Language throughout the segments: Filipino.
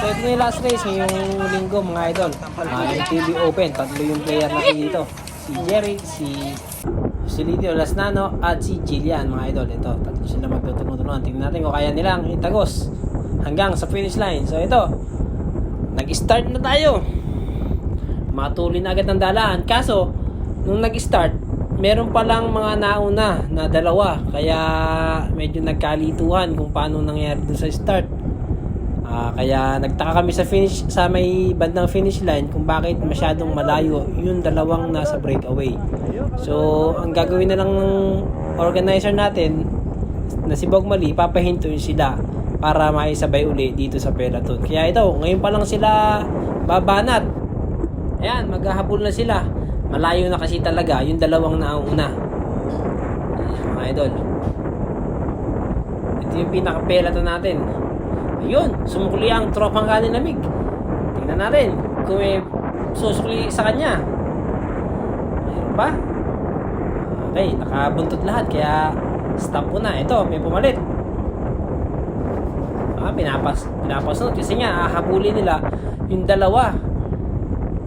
So ito na yung last race ngayong linggo mga idol. Uh, MTV Open, tatlo yung player natin dito. Si Jerry, si si Lidio Lasnano at si Jillian mga idol. Ito, tatlo sila magtutulungan. Tingnan natin kung kaya nilang itagos hanggang sa finish line. So ito, nag-start na tayo. Matuloy na agad ang dalaan. Kaso, nung nag-start, meron palang mga nauna na dalawa. Kaya medyo nagkalituhan kung paano nangyari sa start. Ah, kaya nagtaka kami sa finish sa may bandang finish line kung bakit masyadong malayo yung dalawang nasa breakaway. So, ang gagawin na lang ng organizer natin na si Bog Mali, papahintuin sila para maisabay uli dito sa peloton. Kaya ito, ngayon pa lang sila babanat. Ayan, maghahabol na sila. Malayo na kasi talaga yung dalawang nauna. Ayan, mga idol. Ito yung pinaka-peloton natin. Ayun, sumukli ang tropang kanin lamig. Tingnan natin kung may susukli sa kanya. Mayroon ba? Okay, nakabuntot lahat kaya stop ko na. Ito, may pumalit. Ah, pinapas, pinapasunod kasi nga hahabulin nila yung dalawa.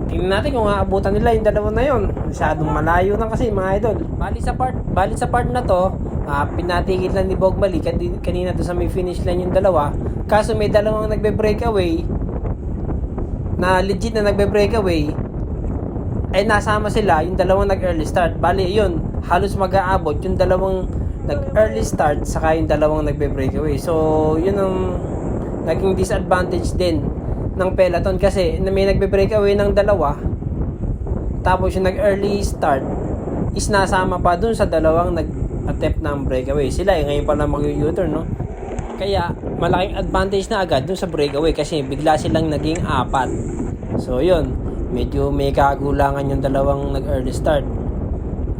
Tingnan natin kung aabutan nila yung dalawa na yon. Masyadong malayo na kasi mga idol. Bali sa part, bali sa part na to, ah, pinatigil lang ni Bog Mali kan- kanina to sa may finish line yung dalawa. Kaso may dalawang nagbe-breakaway na legit na nagbe-breakaway ay nasama sila yung dalawang nag-early start. Bali, yun, halos mag-aabot yung dalawang nag-early start saka yung dalawang nagbe-breakaway. So, yun ang naging disadvantage din ng peloton kasi may nagbe-breakaway ng dalawa tapos yung nag-early start is nasama pa dun sa dalawang nag-attempt ng breakaway. Sila eh, ngayon pa lang mag-U-turn, no? Kaya, malaking advantage na agad dun sa breakaway kasi bigla silang naging apat. So, yun. Medyo may kagulangan yung dalawang nag-early start.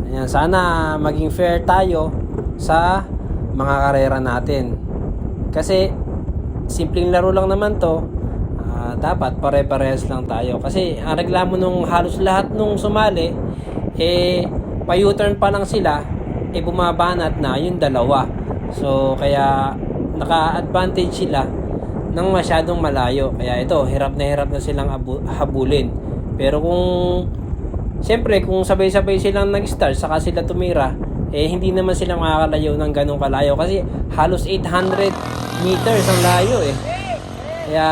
Ayan, sana maging fair tayo sa mga karera natin. Kasi, simpleng laro lang naman to. Ah, dapat pare-parehas lang tayo. Kasi, ang reklamo nung halos lahat nung sumali, eh, pa-U-turn pa lang sila, eh, bumabanat na yung dalawa. So, kaya, naka-advantage sila ng masyadong malayo. Kaya ito, hirap na hirap na silang abu- habulin. Pero kung Siyempre, kung sabay-sabay silang nag-start saka sila tumira, eh hindi naman sila makakalayo ng ganong kalayo kasi halos 800 meters ang layo eh. Kaya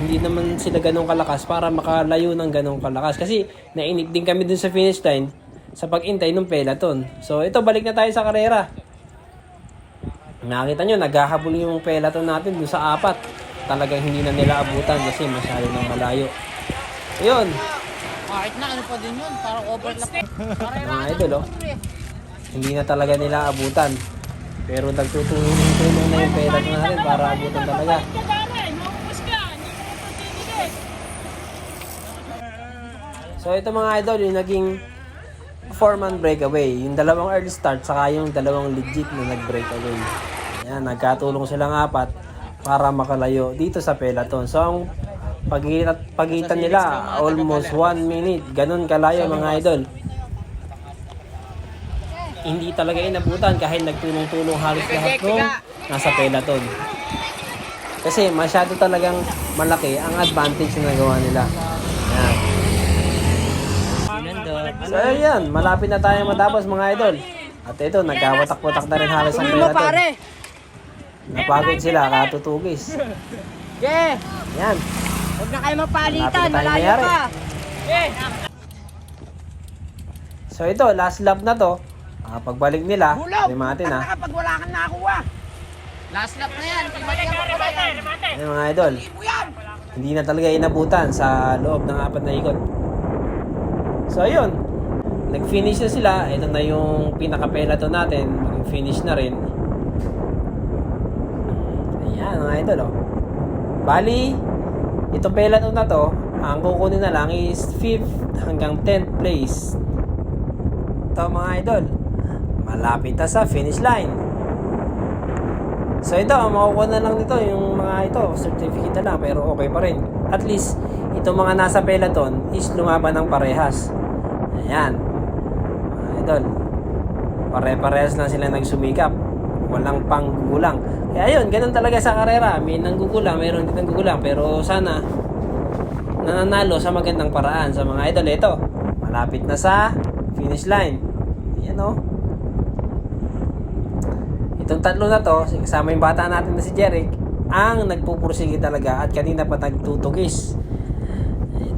hindi naman sila ganong kalakas para makalayo ng ganong kalakas kasi nainip din kami dun sa finish line sa pag-intay ng peloton. So ito, balik na tayo sa karera. Nakita nyo, naghahabol yung peloton natin dun sa apat. Talagang hindi na nila abutan kasi masyado nang malayo. Ayun, Kahit na ano pa din yun, parang overlap. mga idol oh. Hindi na talaga nila abutan. Pero nagtutulong-tulong na yung peloton natin para abutan talaga. So ito mga idol, yung naging four-man breakaway. Yung dalawang early start, saka yung dalawang legit na nag-breakaway. Ayan, nagkatulong silang apat para makalayo dito sa peloton. So ang pagitan, pagitan nila, almost one minute. Ganun kalayo mga idol. Hindi talaga inabutan kahit nagtulong-tulong halos lahat nung nasa peloton. Kasi masyado talagang malaki ang advantage na nagawa nila. Ayan. So ayan, malapit na tayo matapos mga idol. At ito, nagkawatak-watak na rin halos ang peloton. pare! Napagod sila, katutugis. Yeah! Yan. Huwag na kayo mapalitan, malayo mayari. pa! So ito, last lap na to. Ah, pagbalik nila, Bulog! lima natin ha. Kapag wala kang nakuha! Last lap na yan, ibalik ako pa yan! Ayan mga idol. Hindi na talaga inabutan sa loob ng apat na ikot. So ayun, nag-finish na sila. Ito na yung pinaka-peloton natin. Mag-finish na rin. Ayan mga idol oh. Bali, itong peloton na to, ang kukunin na lang is 5th hanggang 10th place. Ito mga idol, malapit na sa finish line. So ito, makukuha na lang dito yung mga ito, certificate na lang pero okay pa rin. At least, itong mga nasa peloton is lumaban ng parehas. Ayan. Idol, pare-parehas lang sila nagsumikap. walang panggugulang. Kaya ayun, ganun talaga sa karera. May nanggugulang, mayroon din nanggugulang. Pero sana, nananalo sa magandang paraan sa mga idol. Ito, malapit na sa finish line. Ayan o. Itong tatlo na to, kasama yung bata natin na si Jeric, ang nagpupursige talaga at kanina pa nagtutugis.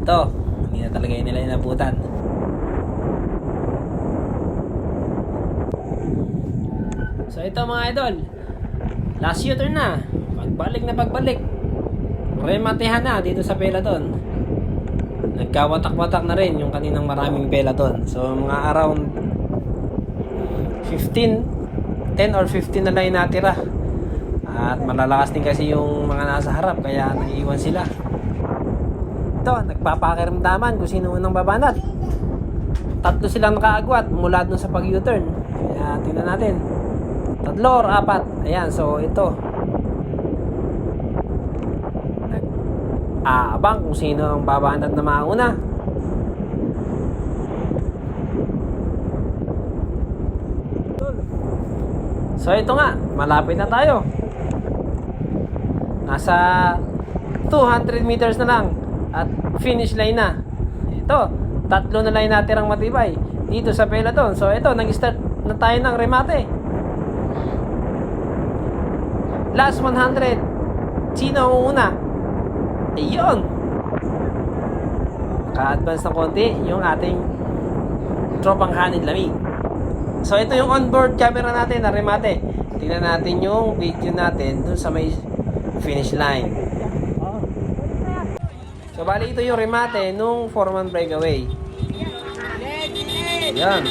Ito, hindi na talaga yun nila inabutan. So ito mga idol, last U-turn na. Pagbalik na pagbalik. Rematehan na dito sa peloton. Nagkawatak-watak na rin yung kaninang maraming peloton. So mga around 15, 10 or 15 na lang yung natira. At malalakas din kasi yung mga nasa harap kaya naiiwan sila. Ito, nagpapakiramdaman kung sino unang babanat. Tatlo silang nakaagwat mula dun sa pag U-turn. Kaya tingnan natin. Tatlo or apat. Ayan, so ito. Nag-aabang kung sino ang babanat na mauna. So ito nga, malapit na tayo. Nasa 200 meters na lang at finish line na. Ito, tatlo na lang natirang matibay dito sa peloton. So ito, nag-start na tayo ng remate. Last 100. Sino ang una? Ayun. Ka-advance ng konti yung ating tropang hanin lamig. So ito yung onboard camera natin na remate. Tingnan natin yung video natin dun sa may finish line. So bali ito yung remate nung foreman breakaway. Yan.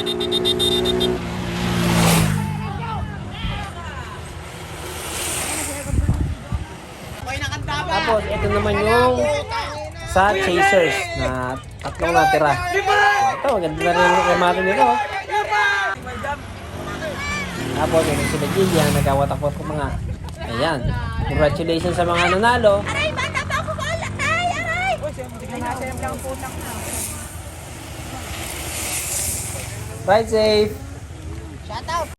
Tapos ito naman yung sa chasers na tatlong natira. Ito, ganda na rin yung remate nito. Tapos yun sila Gillian, nagkawatak-watak ko mga. Ayan. Congratulations sa mga nanalo. Aray, bata pa ako ko! Ay, aray! Ride safe! Shout out.